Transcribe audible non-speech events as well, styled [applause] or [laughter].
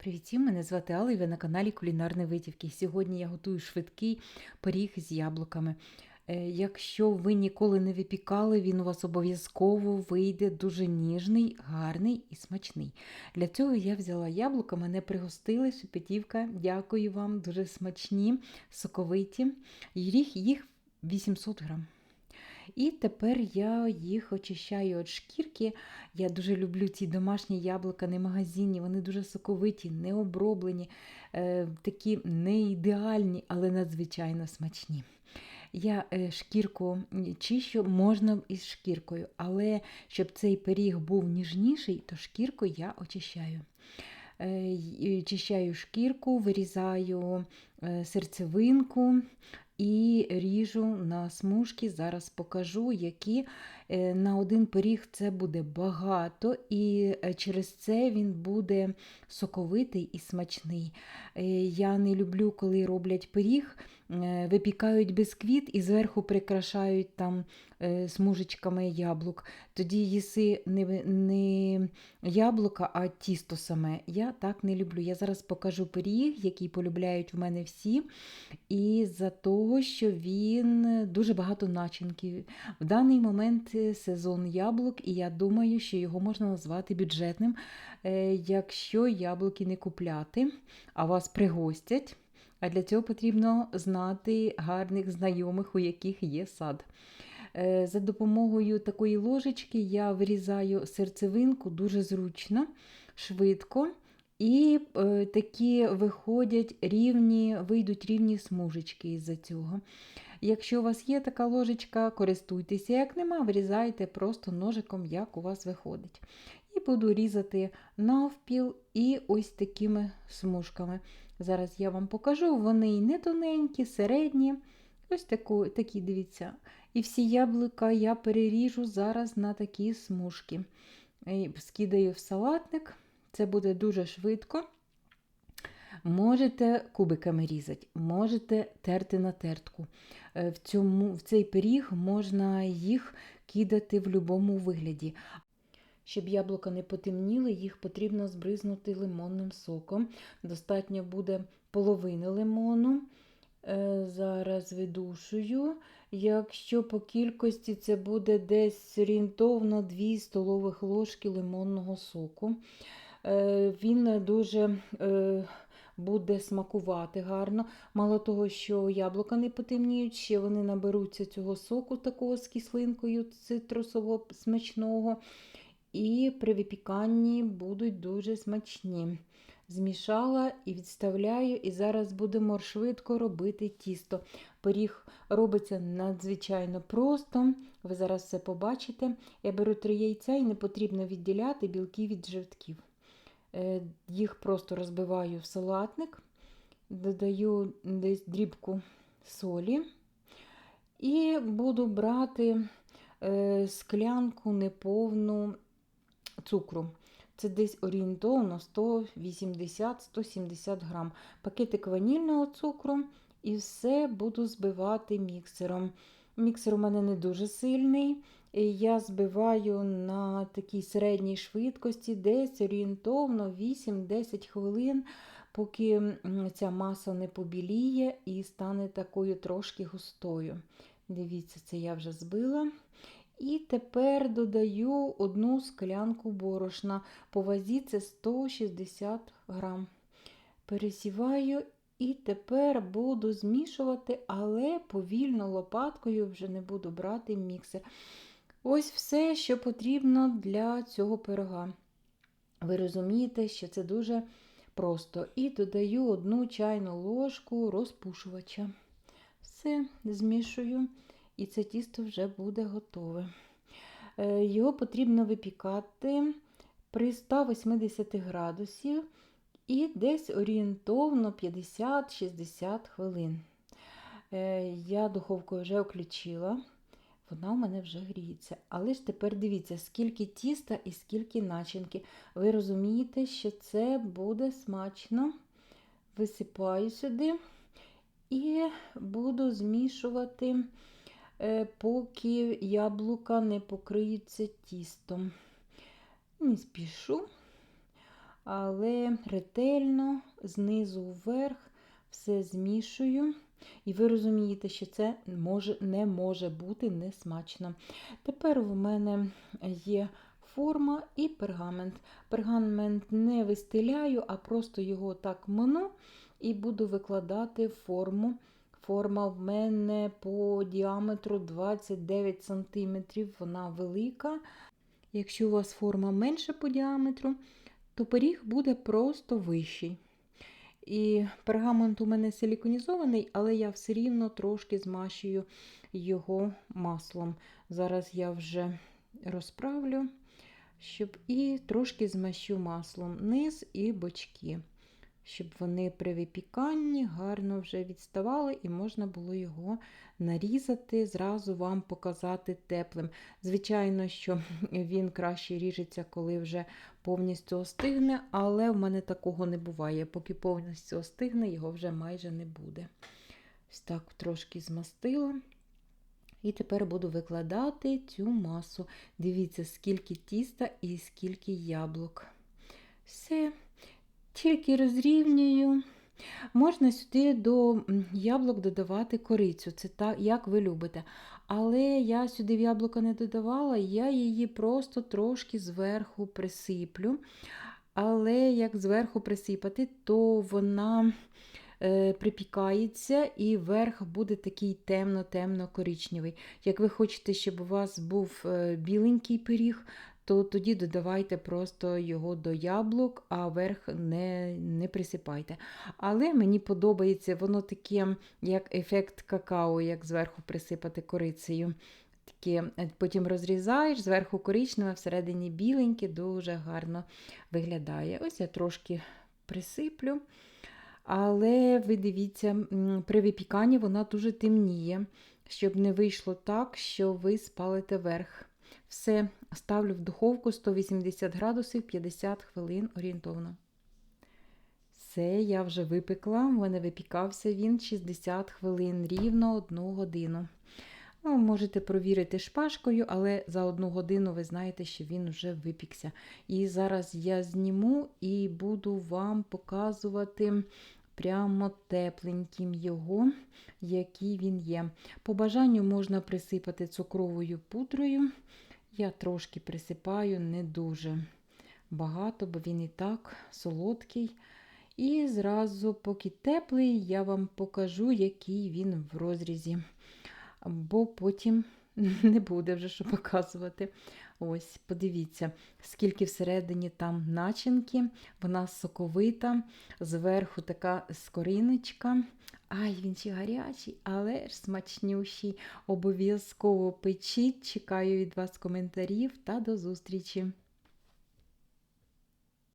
Привіт, мене звати Алла і ви на каналі Кулінарні Витівки. Сьогодні я готую швидкий пиріг з яблуками. Е, Якщо ви ніколи не випікали, він у вас обов'язково вийде дуже ніжний, гарний і смачний. Для цього я взяла яблука, мене пригостили, шепетівка. Дякую вам, дуже смачні, соковиті. Їх, їх 800 грам. І тепер я їх очищаю від шкірки. Я дуже люблю ці домашні яблука, не магазинні, вони дуже соковиті, не оброблені, е, такі не ідеальні, але надзвичайно смачні. Я е, шкірку чищу, можна із шкіркою, але щоб цей пиріг був ніжніший, то шкірку я очищаю. Е, Чищаю шкірку, вирізаю серцевинку і ріжу на смужки. Зараз покажу, які на один пиріг це буде багато, і е, через це він буде соковитий і смачний. Е, Я не люблю, коли роблять пиріг, е, випікають бісквіт і зверху прикрашають там е, смужечками яблук. Тоді їси не, не яблука, а тісто саме. Я так не люблю. Я зараз покажу пиріг, який полюбляють в мене всі. І за того, що він дуже багато начинки. В даний момент е, сезон яблук, і я думаю, що його можна назвати бюджетним, е, якщо яблуки не купляти, а вас пригостять. А для цього потрібно знати гарних знайомих, у яких є сад. Е, За допомогою такої ложечки я вирізаю серцевинку дуже зручно, швидко. І е, такі виходять рівні, вийдуть рівні смужечки із-за цього. Якщо у вас є така ложечка, користуйтеся. Як нема, вирізайте просто ножиком, як у вас виходить. І буду різати навпіл і ось такими смужками. Зараз я вам покажу, вони і не тоненькі, середні. Ось таку, такі, дивіться. І всі яблука я переріжу зараз на такі смужки. І Скидаю в салатник. Це буде дуже швидко. Можете кубиками різати, можете терти на тертку. Е, В, цьому, в цей пиріг можна їх кидати в будь-якому вигляді. Щоб яблука не потемніли, їх потрібно збризнути лимонним соком. Достатньо буде половини лимону. Е, Зараз видушую. Якщо по кількості це буде десь орієнтовно 2 столових ложки лимонного соку. Е, Він дуже е, буде смакувати гарно. Мало того, що яблука не потемніють, ще вони наберуться цього соку такого з кислинкою цитрусово смачного. І при випіканні будуть дуже смачні. Змішала і відставляю, і зараз будемо швидко робити тісто. Пиріг робиться надзвичайно просто. Ви зараз все побачите. Я беру три яйця і не потрібно відділяти білки від жовтків. Е, Їх просто розбиваю в салатник, додаю десь дрібку солі і буду брати е, склянку неповну цукру. Це десь орієнтовно 180-170 грам. Пакетик ванільного цукру і все буду збивати міксером. Міксер у мене не дуже сильний. Я збиваю на такій середній швидкості, десь орієнтовно 8-10 хвилин, поки ця маса не побіліє і стане такою трошки густою. Дивіться, це я вже збила. І тепер додаю одну склянку борошна. По вазі це 160 грам. Пересіваю і тепер буду змішувати, але повільно лопаткою вже не буду брати міксер. Ось все, що потрібно для цього пирога. Ви розумієте, що це дуже просто. І додаю одну чайну ложку розпушувача. Все, змішую, і це тісто вже буде готове. Е, Його потрібно випікати при 180 градусів і десь орієнтовно 50-60 хвилин. Е, Я духовку вже включила, вона у мене вже гріється. Але ж тепер дивіться, скільки тіста і скільки начинки. Ви розумієте, що це буде смачно. Висипаю сюди і буду змішувати, е, поки яблука не покриються тістом. Не спішу. Але ретельно знизу вверх все змішую. І ви розумієте, що це може, не може бути несмачно. Тепер в мене є форма і пергамент. Пергамент не вистеляю, а просто його так мину і буду викладати форму. Форма в мене по діаметру 29 см, вона велика. Якщо у вас форма менша по діаметру, то пиріг буде просто вищий. І пергамент у мене силіконізований, але я все рівно трошки змащую його маслом. Зараз я вже розправлю, щоб і трошки змащу маслом низ і бочки, щоб вони при випіканні гарно вже відставали і можна було його нарізати, зразу вам показати теплим. Звичайно, що він краще ріжеться, коли вже повністю остигне, але в мене такого не буває. Поки повністю остигне, його вже майже не буде. Ось так трошки змастила. І тепер буду викладати цю масу. Дивіться, скільки тіста і скільки яблук. Все, тільки розрівнюю. Можна сюди до яблук додавати корицю, це так, як ви любите. Але я сюди в яблука не додавала, я її просто трошки зверху присиплю. Але як зверху присипати, то вона е, припікається і верх буде такий темно-темно-коричневий. Як ви хочете, щоб у вас був е, біленький пиріг, то тоді додавайте просто його до яблук, а верх не не присипайте. Але мені подобається воно таке, як ефект какао, як зверху присипати корицею. Таке, Потім розрізаєш, зверху коричневе, всередині біленьке, дуже гарно виглядає. Ось я трошки присиплю. Але ви дивіться, при випіканні вона дуже темніє, щоб не вийшло так, що ви спалите верх. Все ставлю в духовку 180 градусів 50 хвилин орієнтовно. Все, я вже випекла, в мене випікався він 60 хвилин, рівно одну годину. Ну, Можете провірити шпажкою, але за одну годину ви знаєте, що він вже випікся. І зараз я зніму і буду вам показувати прямо тепленьким його, який він є. По бажанню можна присипати цукровою пудрою. Я трошки присипаю не дуже багато, бо він і так солодкий. І зразу, поки теплий, я вам покажу, який він в розрізі. Бо потім [laughs] не буде вже що показувати. Ось, подивіться, скільки всередині там начинки, вона соковита, зверху така скориночка. Ай, він ще гарячий, але ж смачнющий. Обов'язково печіть. Чекаю від вас коментарів та до зустрічі!